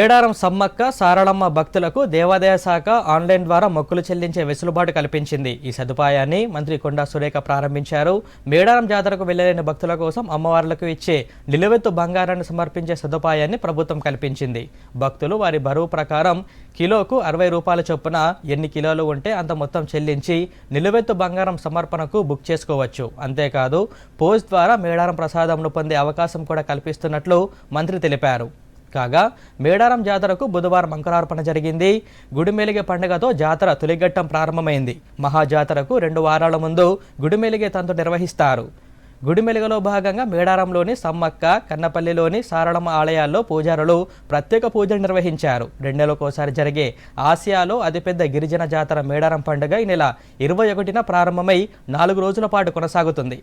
ఏడారం సమ్మక్క సారళమ్మ భక్తులకు దేవాదాయ శాఖ ఆన్లైన్ ద్వారా మొక్కులు చెల్లించే వెసులుబాటు కల్పించింది. ఈ సదుపాయాన్ని మంత్రి కొండా సురేఖ ప్రారంభించారు. మేడారం జాతరకు వెళ్ళలేని భక్తుల కోసం అమ్మవార్లకు ఇచ్చే నిలువెత్తు బంగారాన్ని సమర్పించే సదుపాయాన్ని ప్రభుత్వం కల్పించింది. భక్తులు వారి బరువు ప్రకారం కిలోకు అరవై రూపాయల చొప్పున ఎన్ని కిలోలు ఉంటే అంత మొత్తం చెల్లించి నిలువెత్తు బంగారం సమర్పణకు బుక్ చేసుకోవచ్చు. అంతేకాదు పోస్ట్ ద్వారా మేడారం ప్రసాదంను పొందే అవకాశం కూడా కల్పిస్తున్నట్లు మంత్రి తెలిపారు. కాగా మేడారం జాతరకు బుధవారం అంకురార్పణ జరిగింది. గుడిమెలిగే పండుగతో జాతర తొలిఘట్టం ప్రారంభమైంది. మహాజాతరకు రెండు వారాల ముందు గుడిమెలిగే తంతు నిర్వహిస్తారు. గుడిమెలుగలో భాగంగా మేడారంలోని సమ్మక్క కన్నపల్లిలోని సారళమ్మ ఆలయాల్లో పూజారులు ప్రత్యేక పూజలు నిర్వహించారు. రెండేళ్ళకోసారి జరిగే ఆసియాలో అతిపెద్ద గిరిజన జాతర మేడారం పండుగ ఈ నెల ఇరవై ఒకటిన ప్రారంభమై నాలుగు రోజుల పాటు కొనసాగుతుంది.